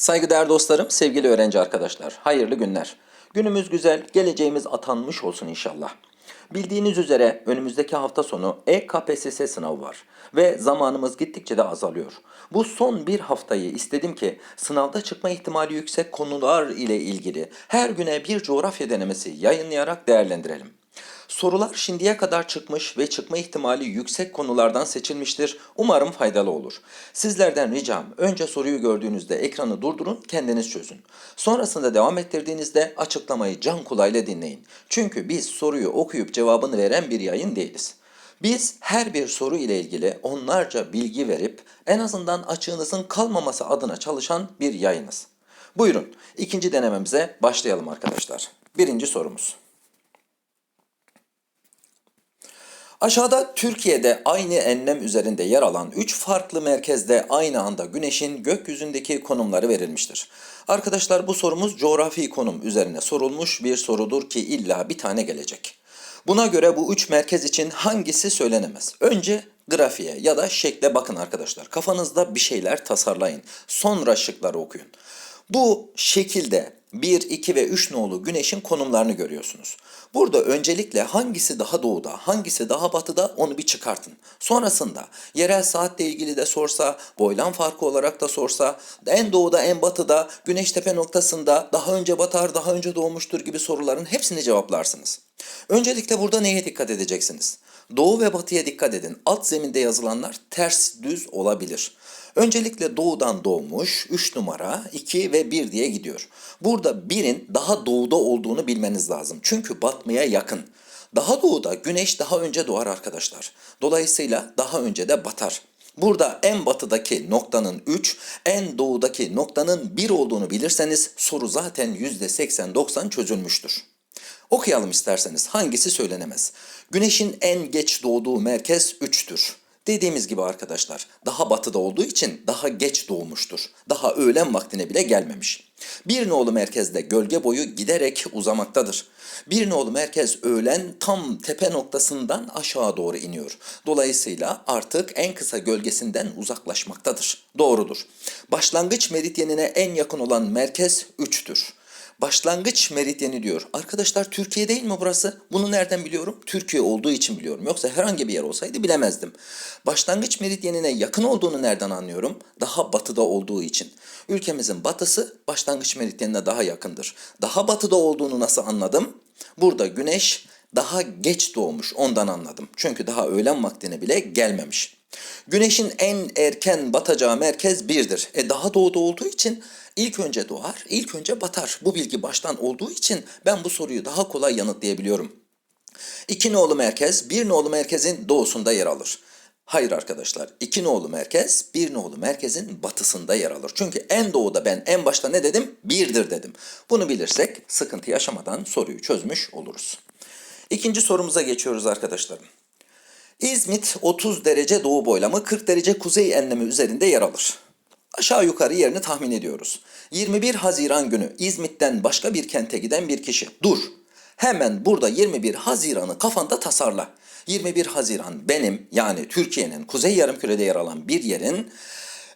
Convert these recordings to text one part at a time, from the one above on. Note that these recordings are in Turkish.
Saygıdeğer dostlarım, sevgili öğrenci arkadaşlar, hayırlı günler. Günümüz güzel, geleceğimiz atanmış olsun inşallah. Bildiğiniz üzere önümüzdeki hafta sonu E-KPSS sınavı var ve zamanımız gittikçe de azalıyor. Bu son bir haftayı istedim ki sınavda çıkma ihtimali yüksek konular ile ilgili her güne bir coğrafya denemesi yayınlayarak değerlendirelim. Sorular şimdiye kadar çıkmış ve çıkma ihtimali yüksek konulardan seçilmiştir. Umarım faydalı olur. Sizlerden ricam önce soruyu gördüğünüzde ekranı durdurun, kendiniz çözün. Sonrasında devam ettirdiğinizde açıklamayı can kulağıyla dinleyin. Çünkü biz soruyu okuyup cevabını veren bir yayın değiliz. Biz her bir soru ile ilgili onlarca bilgi verip en azından açığınızın kalmaması adına çalışan bir yayınız. Buyurun ikinci denememize başlayalım arkadaşlar. Birinci sorumuz. Aşağıda Türkiye'de aynı enlem üzerinde yer alan 3 farklı merkezde aynı anda güneşin gökyüzündeki konumları verilmiştir. Arkadaşlar bu sorumuz coğrafi konum üzerine sorulmuş bir sorudur ki illa bir tane gelecek. Buna göre bu üç merkez için hangisi söylenemez? Önce grafiğe ya da şekle bakın arkadaşlar. Kafanızda bir şeyler tasarlayın. Sonra şıkları okuyun. Bu şekilde 1, 2 ve 3 nolu güneşin konumlarını görüyorsunuz. Burada öncelikle hangisi daha doğuda, hangisi daha batıda onu bir çıkartın. Sonrasında yerel saatle ilgili de sorsa, boylam farkı olarak da sorsa, en doğuda en batıda, güneş tepe noktasında daha önce batar, daha önce doğmuştur gibi soruların hepsini cevaplarsınız. Öncelikle burada neye dikkat edeceksiniz? Doğu ve batıya dikkat edin. Alt zeminde yazılanlar ters düz olabilir. Öncelikle doğudan doğmuş 3 numara 2 ve 1 diye gidiyor. Burada 1'in daha doğuda olduğunu bilmeniz lazım. Çünkü batmaya yakın. Daha doğuda güneş daha önce doğar arkadaşlar. Dolayısıyla daha önce de batar. Burada en batıdaki noktanın 3, en doğudaki noktanın 1 olduğunu bilirseniz soru zaten %80-90 çözülmüştür. Okuyalım isterseniz hangisi söylenemez. Güneşin en geç doğduğu merkez 3'tür. Dediğimiz gibi arkadaşlar daha batıda olduğu için daha geç doğmuştur. Daha öğlen vaktine bile gelmemiş. Bir nolu merkezde gölge boyu giderek uzamaktadır. Bir nolu merkez öğlen tam tepe noktasından aşağı doğru iniyor. Dolayısıyla artık en kısa gölgesinden uzaklaşmaktadır. Doğrudur. Başlangıç meridyenine en yakın olan merkez 3'tür. Başlangıç meridyeni diyor. Arkadaşlar Türkiye değil mi burası? Bunu nereden biliyorum? Türkiye olduğu için biliyorum. Yoksa herhangi bir yer olsaydı bilemezdim. Başlangıç meridyenine yakın olduğunu nereden anlıyorum? Daha batıda olduğu için. Ülkemizin batısı başlangıç meridyenine daha yakındır. Daha batıda olduğunu nasıl anladım? Burada güneş daha geç doğmuş ondan anladım. Çünkü daha öğlen vaktine bile gelmemiş. Güneşin en erken batacağı merkez birdir. E daha doğuda olduğu için ilk önce doğar, ilk önce batar. Bu bilgi baştan olduğu için ben bu soruyu daha kolay yanıtlayabiliyorum. İki nolu merkez, bir nolu merkezin doğusunda yer alır. Hayır arkadaşlar, iki nolu merkez, bir nolu merkezin batısında yer alır. Çünkü en doğuda ben en başta ne dedim? Birdir dedim. Bunu bilirsek sıkıntı yaşamadan soruyu çözmüş oluruz. İkinci sorumuza geçiyoruz arkadaşlarım. İzmit 30 derece doğu boylamı 40 derece kuzey enlemi üzerinde yer alır. Aşağı yukarı yerini tahmin ediyoruz. 21 Haziran günü İzmit'ten başka bir kente giden bir kişi. Dur. Hemen burada 21 Haziran'ı kafanda tasarla. 21 Haziran benim yani Türkiye'nin kuzey yarımkürede yer alan bir yerin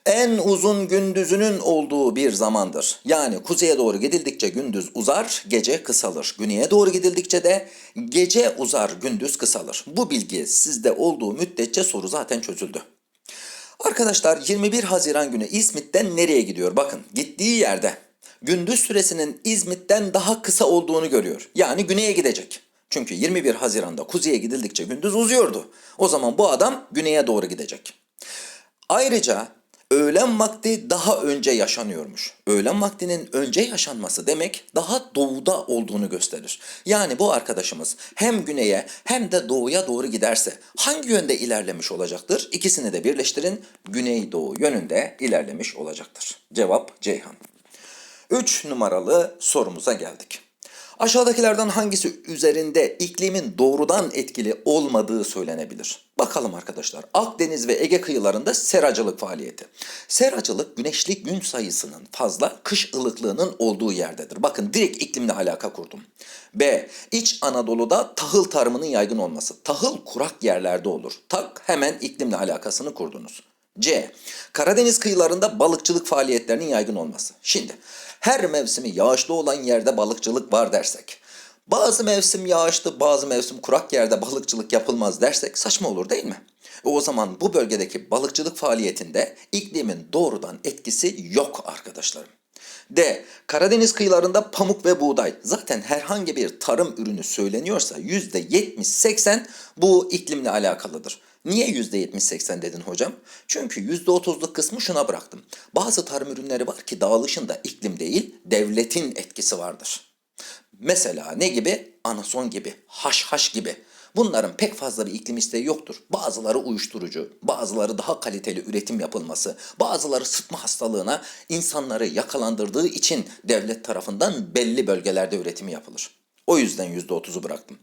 en uzun gündüzünün olduğu bir zamandır. Yani kuzeye doğru gidildikçe gündüz uzar, gece kısalır. Güneye doğru gidildikçe de gece uzar, gündüz kısalır. Bu bilgi sizde olduğu müddetçe soru zaten çözüldü. Arkadaşlar 21 Haziran günü İzmit'ten nereye gidiyor? Bakın gittiği yerde gündüz süresinin İzmit'ten daha kısa olduğunu görüyor. Yani güneye gidecek. Çünkü 21 Haziran'da kuzeye gidildikçe gündüz uzuyordu. O zaman bu adam güneye doğru gidecek. Ayrıca öğlen vakti daha önce yaşanıyormuş. Öğlen vaktinin önce yaşanması demek daha doğuda olduğunu gösterir. Yani bu arkadaşımız hem güneye hem de doğuya doğru giderse hangi yönde ilerlemiş olacaktır? İkisini de birleştirin. Güneydoğu yönünde ilerlemiş olacaktır. Cevap Ceyhan. 3 numaralı sorumuza geldik. Aşağıdakilerden hangisi üzerinde iklimin doğrudan etkili olmadığı söylenebilir? Bakalım arkadaşlar. Akdeniz ve Ege kıyılarında seracılık faaliyeti. Seracılık güneşlik gün sayısının fazla, kış ılıklığının olduğu yerdedir. Bakın direkt iklimle alaka kurdum. B. İç Anadolu'da tahıl tarımının yaygın olması. Tahıl kurak yerlerde olur. Tak hemen iklimle alakasını kurdunuz. C. Karadeniz kıyılarında balıkçılık faaliyetlerinin yaygın olması. Şimdi her mevsimi yağışlı olan yerde balıkçılık var dersek, bazı mevsim yağışlı, bazı mevsim kurak yerde balıkçılık yapılmaz dersek saçma olur değil mi? E o zaman bu bölgedeki balıkçılık faaliyetinde iklimin doğrudan etkisi yok arkadaşlarım. D. Karadeniz kıyılarında pamuk ve buğday. Zaten herhangi bir tarım ürünü söyleniyorsa %70-80 bu iklimle alakalıdır. Niye %70-80 dedin hocam? Çünkü %30'luk kısmı şuna bıraktım. Bazı tarım ürünleri var ki dağılışında iklim değil, devletin etkisi vardır. Mesela ne gibi? Anason gibi, haşhaş gibi. Bunların pek fazla bir iklim isteği yoktur. Bazıları uyuşturucu, bazıları daha kaliteli üretim yapılması, bazıları sıtma hastalığına insanları yakalandırdığı için devlet tarafından belli bölgelerde üretimi yapılır. O yüzden %30'u bıraktım.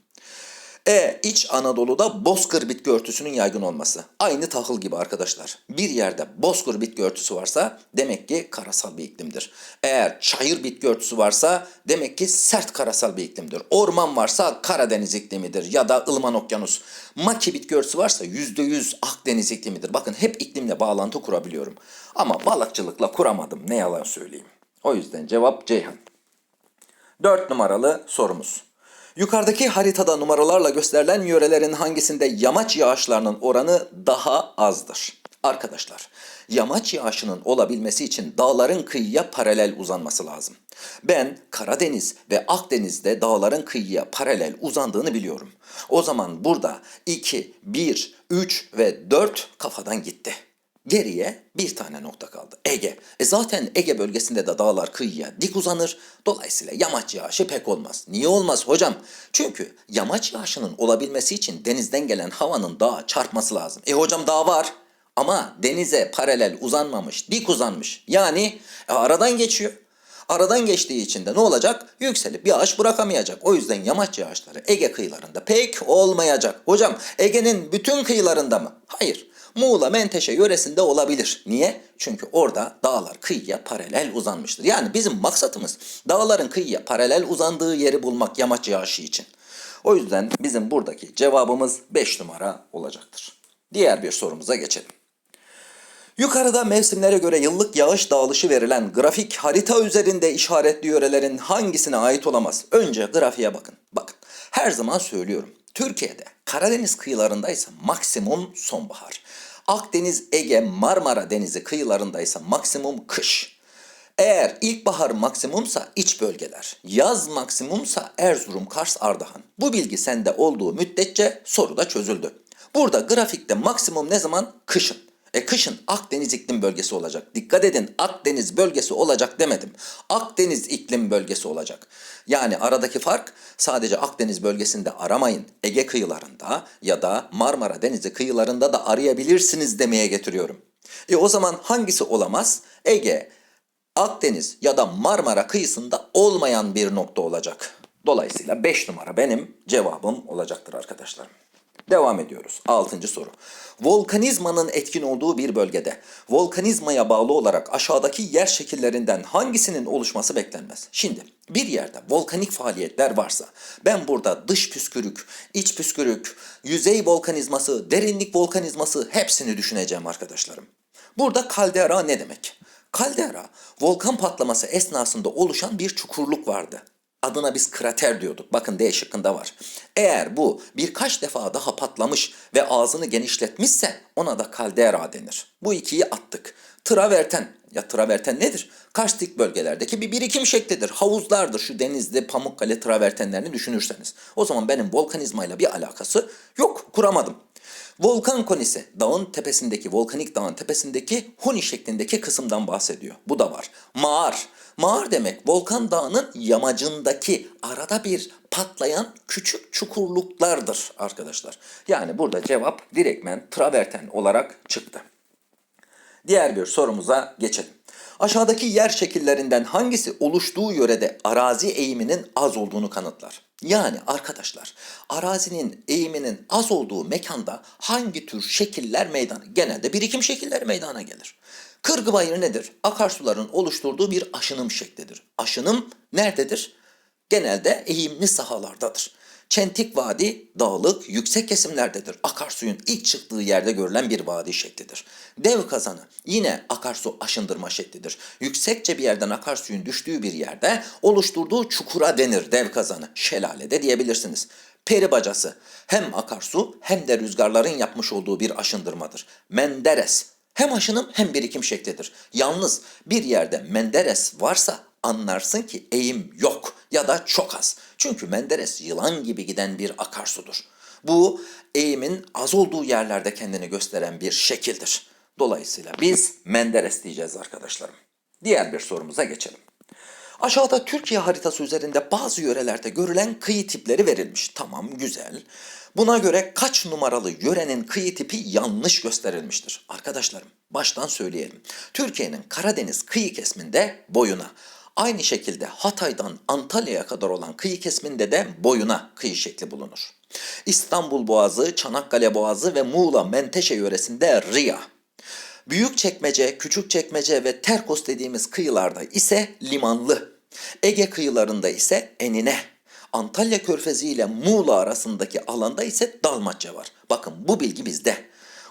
E. İç Anadolu'da bozkır bitki örtüsünün yaygın olması. Aynı tahıl gibi arkadaşlar. Bir yerde bozkır bitki örtüsü varsa demek ki karasal bir iklimdir. Eğer çayır bitki örtüsü varsa demek ki sert karasal bir iklimdir. Orman varsa Karadeniz iklimidir ya da ılıman okyanus. Maki bitki örtüsü varsa %100 Akdeniz iklimidir. Bakın hep iklimle bağlantı kurabiliyorum. Ama balıkçılıkla kuramadım ne yalan söyleyeyim. O yüzden cevap Ceyhan. 4 numaralı sorumuz. Yukarıdaki haritada numaralarla gösterilen yörelerin hangisinde yamaç yağışlarının oranı daha azdır? Arkadaşlar, yamaç yağışının olabilmesi için dağların kıyıya paralel uzanması lazım. Ben Karadeniz ve Akdeniz'de dağların kıyıya paralel uzandığını biliyorum. O zaman burada 2, 1, 3 ve 4 kafadan gitti. Geriye bir tane nokta kaldı. Ege. E zaten Ege bölgesinde de dağlar kıyıya dik uzanır. Dolayısıyla yamaç yağışı pek olmaz. Niye olmaz hocam? Çünkü yamaç yağışının olabilmesi için denizden gelen havanın dağa çarpması lazım. E hocam dağ var ama denize paralel uzanmamış, dik uzanmış. Yani e, aradan geçiyor. Aradan geçtiği için de ne olacak? Yükselip yağış bırakamayacak. O yüzden yamaç yağışları Ege kıyılarında pek olmayacak. Hocam Ege'nin bütün kıyılarında mı? Hayır. Muğla Menteşe yöresinde olabilir. Niye? Çünkü orada dağlar kıyıya paralel uzanmıştır. Yani bizim maksatımız dağların kıyıya paralel uzandığı yeri bulmak yamaç yağışı için. O yüzden bizim buradaki cevabımız 5 numara olacaktır. Diğer bir sorumuza geçelim. Yukarıda mevsimlere göre yıllık yağış dağılışı verilen grafik harita üzerinde işaretli yörelerin hangisine ait olamaz? Önce grafiğe bakın. Bakın her zaman söylüyorum. Türkiye'de Karadeniz kıyılarındaysa maksimum sonbahar. Akdeniz, Ege, Marmara Denizi kıyılarındaysa maksimum kış. Eğer ilkbahar maksimumsa iç bölgeler, yaz maksimumsa Erzurum, Kars, Ardahan. Bu bilgi sende olduğu müddetçe soru da çözüldü. Burada grafikte maksimum ne zaman? Kışın. E kışın Akdeniz iklim bölgesi olacak. Dikkat edin Akdeniz bölgesi olacak demedim. Akdeniz iklim bölgesi olacak. Yani aradaki fark sadece Akdeniz bölgesinde aramayın. Ege kıyılarında ya da Marmara Denizi kıyılarında da arayabilirsiniz demeye getiriyorum. E o zaman hangisi olamaz? Ege, Akdeniz ya da Marmara kıyısında olmayan bir nokta olacak. Dolayısıyla 5 numara benim cevabım olacaktır arkadaşlar. Devam ediyoruz. Altıncı soru. Volkanizmanın etkin olduğu bir bölgede volkanizmaya bağlı olarak aşağıdaki yer şekillerinden hangisinin oluşması beklenmez? Şimdi bir yerde volkanik faaliyetler varsa ben burada dış püskürük, iç püskürük, yüzey volkanizması, derinlik volkanizması hepsini düşüneceğim arkadaşlarım. Burada kaldera ne demek? Kaldera, volkan patlaması esnasında oluşan bir çukurluk vardı. Adına biz krater diyorduk. Bakın D şıkkında var. Eğer bu birkaç defa daha patlamış ve ağzını genişletmişse ona da kaldera denir. Bu ikiyi attık. Traverten ya traverten nedir? Karstik bölgelerdeki bir birikim şeklidir. Havuzlardır şu denizde Pamukkale travertenlerini düşünürseniz. O zaman benim volkanizmayla bir alakası yok. Kuramadım. Volkan konisi dağın tepesindeki volkanik dağın tepesindeki huni şeklindeki kısımdan bahsediyor. Bu da var. Mağar. Mağar demek volkan dağının yamacındaki arada bir patlayan küçük çukurluklardır arkadaşlar. Yani burada cevap direktmen traverten olarak çıktı. Diğer bir sorumuza geçelim. Aşağıdaki yer şekillerinden hangisi oluştuğu yörede arazi eğiminin az olduğunu kanıtlar? Yani arkadaşlar arazinin eğiminin az olduğu mekanda hangi tür şekiller meydana? Genelde birikim şekilleri meydana gelir. Kırgı bayırı nedir? Akarsuların oluşturduğu bir aşınım şeklidir. Aşınım nerededir? Genelde eğimli sahalardadır. Çentik Vadi dağlık, yüksek kesimlerdedir. Akarsuyun ilk çıktığı yerde görülen bir vadi şeklidir. Dev kazanı yine akarsu aşındırma şeklidir. Yüksekçe bir yerden akarsuyun düştüğü bir yerde oluşturduğu çukura denir dev kazanı. Şelale de diyebilirsiniz. Peri bacası hem akarsu hem de rüzgarların yapmış olduğu bir aşındırmadır. Menderes hem aşınım hem birikim şeklidir. Yalnız bir yerde Menderes varsa anlarsın ki eğim yok ya da çok az. Çünkü Menderes yılan gibi giden bir akarsudur. Bu eğimin az olduğu yerlerde kendini gösteren bir şekildir. Dolayısıyla biz Menderes diyeceğiz arkadaşlarım. Diğer bir sorumuza geçelim. Aşağıda Türkiye haritası üzerinde bazı yörelerde görülen kıyı tipleri verilmiş. Tamam güzel. Buna göre kaç numaralı yörenin kıyı tipi yanlış gösterilmiştir? Arkadaşlarım baştan söyleyelim. Türkiye'nin Karadeniz kıyı kesiminde boyuna. Aynı şekilde Hatay'dan Antalya'ya kadar olan kıyı kesiminde de boyuna kıyı şekli bulunur. İstanbul Boğazı, Çanakkale Boğazı ve Muğla Menteşe yöresinde Riya. Büyükçekmece, Küçükçekmece ve Terkos dediğimiz kıyılarda ise limanlı. Ege kıyılarında ise enine. Antalya Körfezi ile Muğla arasındaki alanda ise dalmaçya var. Bakın bu bilgi bizde.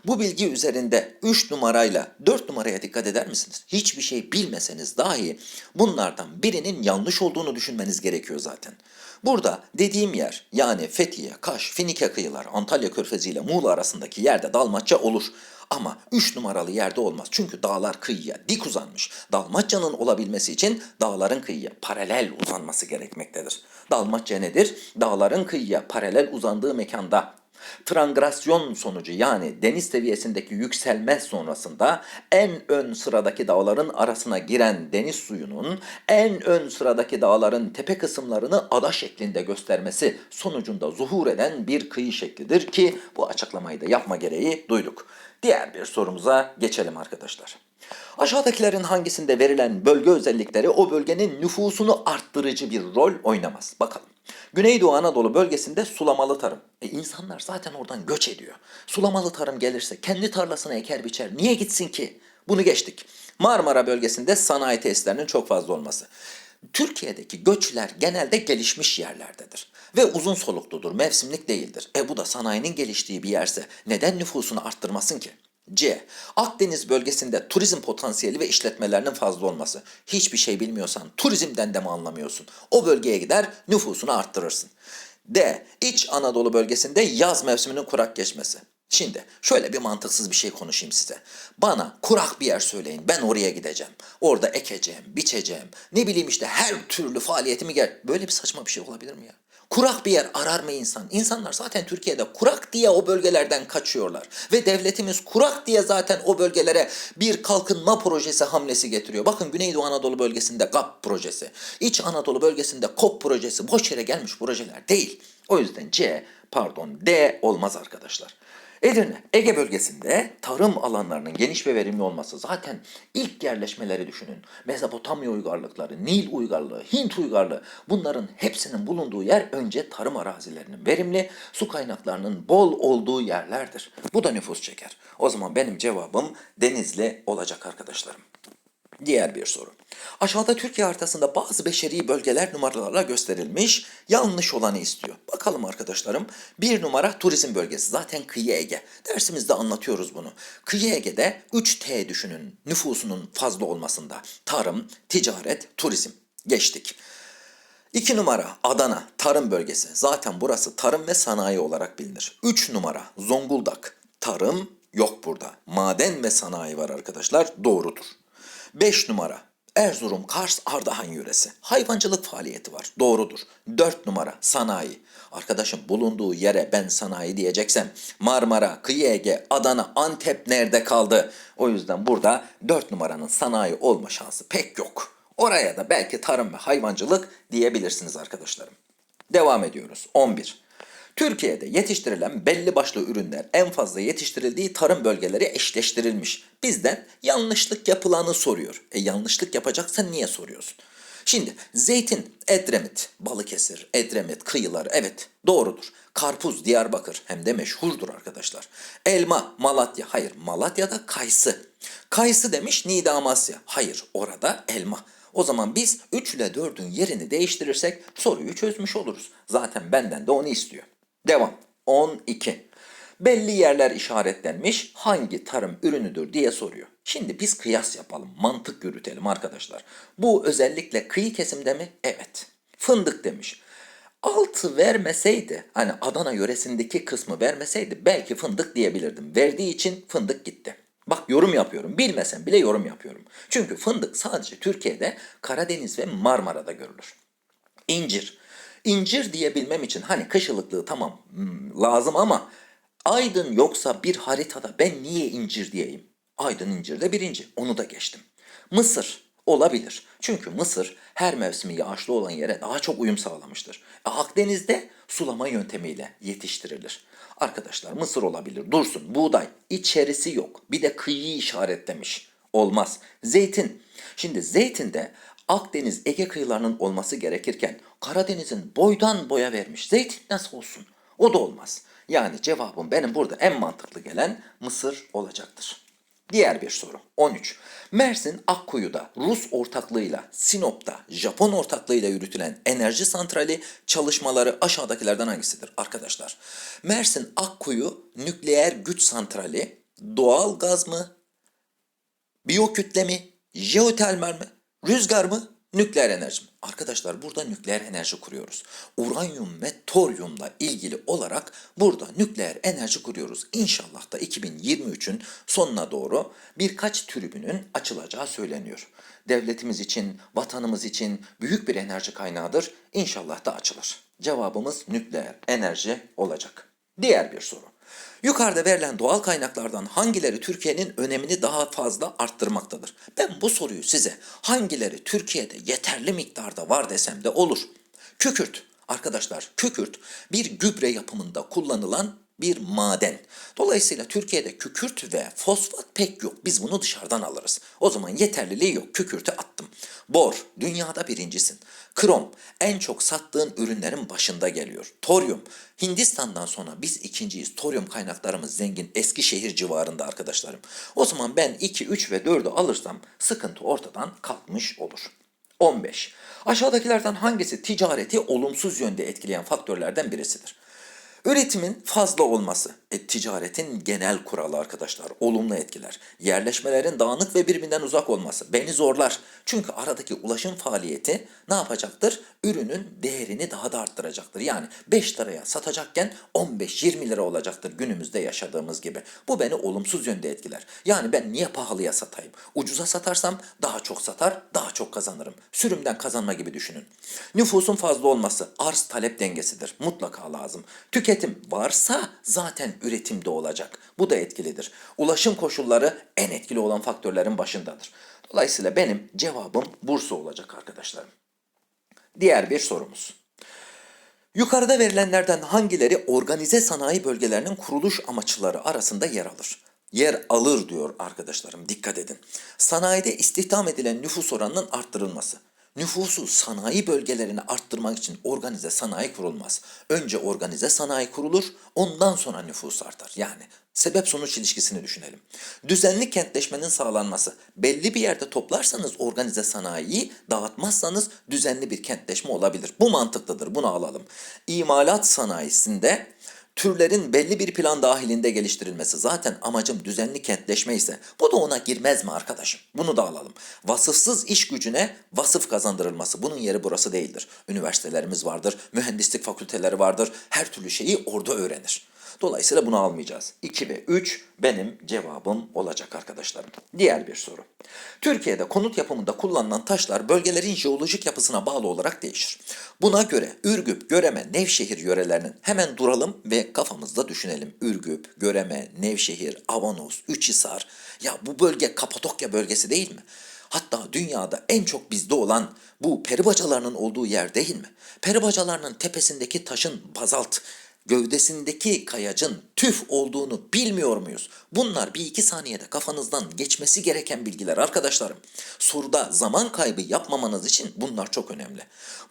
Bu bilgi üzerinde 3 numarayla 4 numaraya dikkat eder misiniz? Hiçbir şey bilmeseniz dahi bunlardan birinin yanlış olduğunu düşünmeniz gerekiyor zaten. Burada dediğim yer yani Fethiye, Kaş, Finike kıyılar, Antalya Körfezi ile Muğla arasındaki yerde dalmaçya olur. Ama 3 numaralı yerde olmaz. Çünkü dağlar kıyıya dik uzanmış. Dalmaçyanın olabilmesi için dağların kıyıya paralel uzanması gerekmektedir. Dalmaçya nedir? Dağların kıyıya paralel uzandığı mekanda Trangrasyon sonucu yani deniz seviyesindeki yükselme sonrasında en ön sıradaki dağların arasına giren deniz suyunun en ön sıradaki dağların tepe kısımlarını ada şeklinde göstermesi sonucunda zuhur eden bir kıyı şeklidir ki bu açıklamayı da yapma gereği duyduk. Diğer bir sorumuza geçelim arkadaşlar. Aşağıdakilerin hangisinde verilen bölge özellikleri o bölgenin nüfusunu arttırıcı bir rol oynamaz? Bakalım. Güneydoğu Anadolu bölgesinde sulamalı tarım. E insanlar zaten oradan göç ediyor. Sulamalı tarım gelirse kendi tarlasına eker biçer. Niye gitsin ki? Bunu geçtik. Marmara bölgesinde sanayi tesislerinin çok fazla olması. Türkiye'deki göçler genelde gelişmiş yerlerdedir ve uzun solukludur, mevsimlik değildir. E bu da sanayinin geliştiği bir yerse neden nüfusunu arttırmasın ki? C. Akdeniz bölgesinde turizm potansiyeli ve işletmelerinin fazla olması. Hiçbir şey bilmiyorsan turizmden de mi anlamıyorsun? O bölgeye gider nüfusunu arttırırsın. D. İç Anadolu bölgesinde yaz mevsiminin kurak geçmesi. Şimdi şöyle bir mantıksız bir şey konuşayım size. Bana kurak bir yer söyleyin. Ben oraya gideceğim. Orada ekeceğim, biçeceğim. Ne bileyim işte her türlü faaliyetimi gel. Böyle bir saçma bir şey olabilir mi ya? Kurak bir yer arar mı insan? İnsanlar zaten Türkiye'de kurak diye o bölgelerden kaçıyorlar. Ve devletimiz kurak diye zaten o bölgelere bir kalkınma projesi hamlesi getiriyor. Bakın Güneydoğu Anadolu bölgesinde GAP projesi, İç Anadolu bölgesinde KOP projesi boş yere gelmiş projeler değil. O yüzden C, pardon D olmaz arkadaşlar. Edirne, Ege bölgesinde tarım alanlarının geniş ve verimli olması zaten ilk yerleşmeleri düşünün. Mezopotamya uygarlıkları, Nil uygarlığı, Hint uygarlığı bunların hepsinin bulunduğu yer önce tarım arazilerinin verimli, su kaynaklarının bol olduğu yerlerdir. Bu da nüfus çeker. O zaman benim cevabım Denizli olacak arkadaşlarım. Diğer bir soru. Aşağıda Türkiye haritasında bazı beşeri bölgeler numaralarla gösterilmiş. Yanlış olanı istiyor. Bakalım arkadaşlarım. Bir numara turizm bölgesi. Zaten kıyı Ege. Dersimizde anlatıyoruz bunu. Kıyı Ege'de 3T düşünün nüfusunun fazla olmasında. Tarım, ticaret, turizm. Geçtik. İki numara Adana tarım bölgesi. Zaten burası tarım ve sanayi olarak bilinir. Üç numara Zonguldak. Tarım yok burada. Maden ve sanayi var arkadaşlar. Doğrudur. 5 numara Erzurum, Kars, Ardahan yöresi. Hayvancılık faaliyeti var. Doğrudur. 4 numara sanayi. Arkadaşım bulunduğu yere ben sanayi diyeceksem Marmara, Kıyı Ege, Adana, Antep nerede kaldı? O yüzden burada 4 numaranın sanayi olma şansı pek yok. Oraya da belki tarım ve hayvancılık diyebilirsiniz arkadaşlarım. Devam ediyoruz. 11. Türkiye'de yetiştirilen belli başlı ürünler en fazla yetiştirildiği tarım bölgeleri eşleştirilmiş. Bizden yanlışlık yapılanı soruyor. E yanlışlık yapacaksan niye soruyorsun? Şimdi zeytin Edremit, Balıkesir, Edremit kıyıları evet doğrudur. Karpuz Diyarbakır hem de meşhurdur arkadaşlar. Elma Malatya hayır Malatya'da kayısı. Kayısı demiş Nida Amasya. Hayır orada elma. O zaman biz 3 ile 4'ün yerini değiştirirsek soruyu çözmüş oluruz. Zaten benden de onu istiyor. Devam. 12. Belli yerler işaretlenmiş hangi tarım ürünüdür diye soruyor. Şimdi biz kıyas yapalım, mantık yürütelim arkadaşlar. Bu özellikle kıyı kesimde mi? Evet. Fındık demiş. Altı vermeseydi, hani Adana yöresindeki kısmı vermeseydi belki fındık diyebilirdim. Verdiği için fındık gitti. Bak yorum yapıyorum. Bilmesem bile yorum yapıyorum. Çünkü fındık sadece Türkiye'de Karadeniz ve Marmara'da görülür. İncir. İncir diyebilmem için hani kış ılıklığı tamam hmm, lazım ama Aydın yoksa bir haritada ben niye incir diyeyim? Aydın incirde birinci. Onu da geçtim. Mısır olabilir. Çünkü Mısır her mevsimi yağışlı olan yere daha çok uyum sağlamıştır. E, Akdeniz'de sulama yöntemiyle yetiştirilir. Arkadaşlar mısır olabilir. Dursun. Buğday. içerisi yok. Bir de kıyıyı işaretlemiş. Olmaz. Zeytin. Şimdi zeytinde Akdeniz, Ege kıyılarının olması gerekirken Karadeniz'in boydan boya vermiş. Zeytin nasıl olsun? O da olmaz. Yani cevabım benim burada en mantıklı gelen Mısır olacaktır. Diğer bir soru. 13. Mersin Akkuyu'da Rus ortaklığıyla Sinop'ta Japon ortaklığıyla yürütülen enerji santrali çalışmaları aşağıdakilerden hangisidir? Arkadaşlar Mersin Akkuyu nükleer güç santrali doğal gaz mı, biyokütle mi, jeotermal mi, rüzgar mı, nükleer enerji mi? Arkadaşlar burada nükleer enerji kuruyoruz. Uranyum ve toryumla ilgili olarak burada nükleer enerji kuruyoruz. İnşallah da 2023'ün sonuna doğru birkaç tribünün açılacağı söyleniyor. Devletimiz için, vatanımız için büyük bir enerji kaynağıdır. İnşallah da açılır. Cevabımız nükleer enerji olacak. Diğer bir soru. Yukarıda verilen doğal kaynaklardan hangileri Türkiye'nin önemini daha fazla arttırmaktadır? Ben bu soruyu size hangileri Türkiye'de yeterli miktarda var desem de olur. Kükürt. Arkadaşlar kükürt bir gübre yapımında kullanılan bir maden. Dolayısıyla Türkiye'de kükürt ve fosfat pek yok. Biz bunu dışarıdan alırız. O zaman yeterliliği yok. Kükürtü attım. Bor, dünyada birincisin. Krom, en çok sattığın ürünlerin başında geliyor. Toryum, Hindistan'dan sonra biz ikinciyiz. Toryum kaynaklarımız zengin. Eskişehir civarında arkadaşlarım. O zaman ben 2, 3 ve 4'ü alırsam sıkıntı ortadan kalkmış olur. 15. Aşağıdakilerden hangisi ticareti olumsuz yönde etkileyen faktörlerden birisidir? Üretimin fazla olması, e, ticaretin genel kuralı arkadaşlar, olumlu etkiler. Yerleşmelerin dağınık ve birbirinden uzak olması beni zorlar. Çünkü aradaki ulaşım faaliyeti ne yapacaktır? Ürünün değerini daha da arttıracaktır. Yani 5 liraya satacakken 15-20 lira olacaktır günümüzde yaşadığımız gibi. Bu beni olumsuz yönde etkiler. Yani ben niye pahalıya satayım? Ucuza satarsam daha çok satar, daha çok kazanırım. Sürümden kazanma gibi düşünün. Nüfusun fazla olması arz talep dengesidir. Mutlaka lazım. Tüketim varsa zaten üretim de olacak. Bu da etkilidir. Ulaşım koşulları en etkili olan faktörlerin başındadır. Dolayısıyla benim cevabım Bursa olacak arkadaşlarım. Diğer bir sorumuz. Yukarıda verilenlerden hangileri organize sanayi bölgelerinin kuruluş amaçları arasında yer alır? Yer alır diyor arkadaşlarım dikkat edin. Sanayide istihdam edilen nüfus oranının arttırılması. Nüfusu sanayi bölgelerine arttırmak için organize sanayi kurulmaz. Önce organize sanayi kurulur, ondan sonra nüfus artar. Yani sebep sonuç ilişkisini düşünelim. Düzenli kentleşmenin sağlanması. Belli bir yerde toplarsanız organize sanayiyi, dağıtmazsanız düzenli bir kentleşme olabilir. Bu mantıklıdır, bunu alalım. İmalat sanayisinde türlerin belli bir plan dahilinde geliştirilmesi zaten amacım düzenli kentleşme ise bu da ona girmez mi arkadaşım? Bunu da alalım. Vasıfsız iş gücüne vasıf kazandırılması. Bunun yeri burası değildir. Üniversitelerimiz vardır, mühendislik fakülteleri vardır. Her türlü şeyi orada öğrenir. Dolayısıyla bunu almayacağız. 2 ve 3 benim cevabım olacak arkadaşlarım. Diğer bir soru. Türkiye'de konut yapımında kullanılan taşlar bölgelerin jeolojik yapısına bağlı olarak değişir. Buna göre Ürgüp, Göreme, Nevşehir yörelerinin hemen duralım ve kafamızda düşünelim. Ürgüp, Göreme, Nevşehir, Avanos, Üçhisar. Ya bu bölge Kapadokya bölgesi değil mi? Hatta dünyada en çok bizde olan bu peribacalarının olduğu yer değil mi? Peribacalarının tepesindeki taşın bazalt, gövdesindeki kayacın tüf olduğunu bilmiyor muyuz? Bunlar bir iki saniyede kafanızdan geçmesi gereken bilgiler arkadaşlarım. Soruda zaman kaybı yapmamanız için bunlar çok önemli.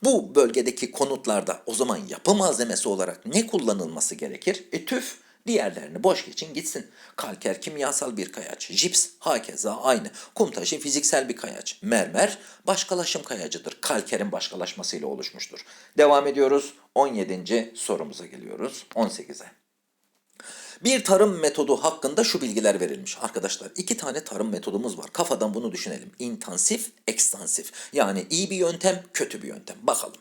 Bu bölgedeki konutlarda o zaman yapı malzemesi olarak ne kullanılması gerekir? E tüf. Diğerlerini boş geçin gitsin. Kalker kimyasal bir kayaç. Jips hakeza aynı. Kum taşı fiziksel bir kayaç. Mermer başkalaşım kayacıdır. Kalkerin başkalaşmasıyla oluşmuştur. Devam ediyoruz. 17. sorumuza geliyoruz. 18'e. Bir tarım metodu hakkında şu bilgiler verilmiş. Arkadaşlar iki tane tarım metodumuz var. Kafadan bunu düşünelim. İntansif, ekstansif. Yani iyi bir yöntem, kötü bir yöntem. Bakalım.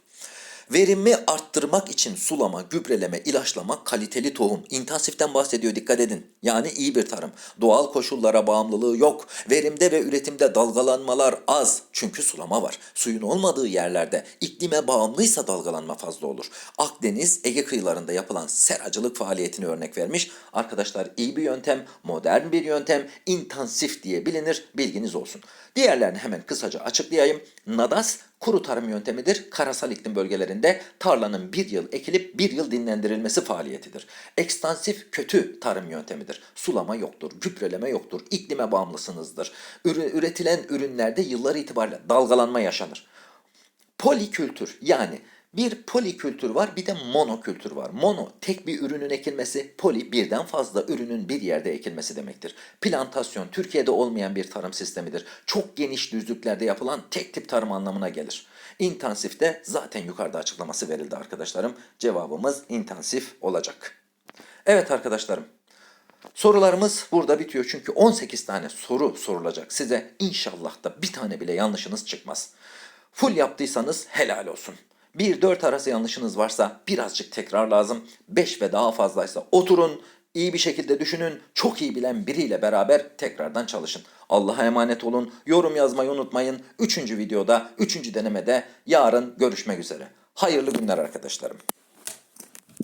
Verimi arttırmak için sulama, gübreleme, ilaçlama, kaliteli tohum. İntensiften bahsediyor dikkat edin. Yani iyi bir tarım. Doğal koşullara bağımlılığı yok. Verimde ve üretimde dalgalanmalar az. Çünkü sulama var. Suyun olmadığı yerlerde iklime bağımlıysa dalgalanma fazla olur. Akdeniz, Ege kıyılarında yapılan seracılık faaliyetini örnek vermiş. Arkadaşlar iyi bir yöntem, modern bir yöntem, intensif diye bilinir. Bilginiz olsun. Diğerlerini hemen kısaca açıklayayım. Nadas kuru tarım yöntemidir. Karasal iklim bölgelerinde tarlanın bir yıl ekilip bir yıl dinlendirilmesi faaliyetidir. Ekstansif kötü tarım yöntemidir. Sulama yoktur, gübreleme yoktur, iklime bağımlısınızdır. Üretilen ürünlerde yıllar itibariyle dalgalanma yaşanır. Polikültür yani bir polikültür var bir de monokültür var. Mono tek bir ürünün ekilmesi, poli birden fazla ürünün bir yerde ekilmesi demektir. Plantasyon Türkiye'de olmayan bir tarım sistemidir. Çok geniş düzlüklerde yapılan tek tip tarım anlamına gelir. İntensif de zaten yukarıda açıklaması verildi arkadaşlarım. Cevabımız intensif olacak. Evet arkadaşlarım Sorularımız burada bitiyor çünkü 18 tane soru sorulacak size. İnşallah da bir tane bile yanlışınız çıkmaz. Full yaptıysanız helal olsun. 1-4 arası yanlışınız varsa birazcık tekrar lazım. 5 ve daha fazlaysa oturun, iyi bir şekilde düşünün, çok iyi bilen biriyle beraber tekrardan çalışın. Allah'a emanet olun, yorum yazmayı unutmayın. 3. videoda, 3. denemede yarın görüşmek üzere. Hayırlı günler arkadaşlarım.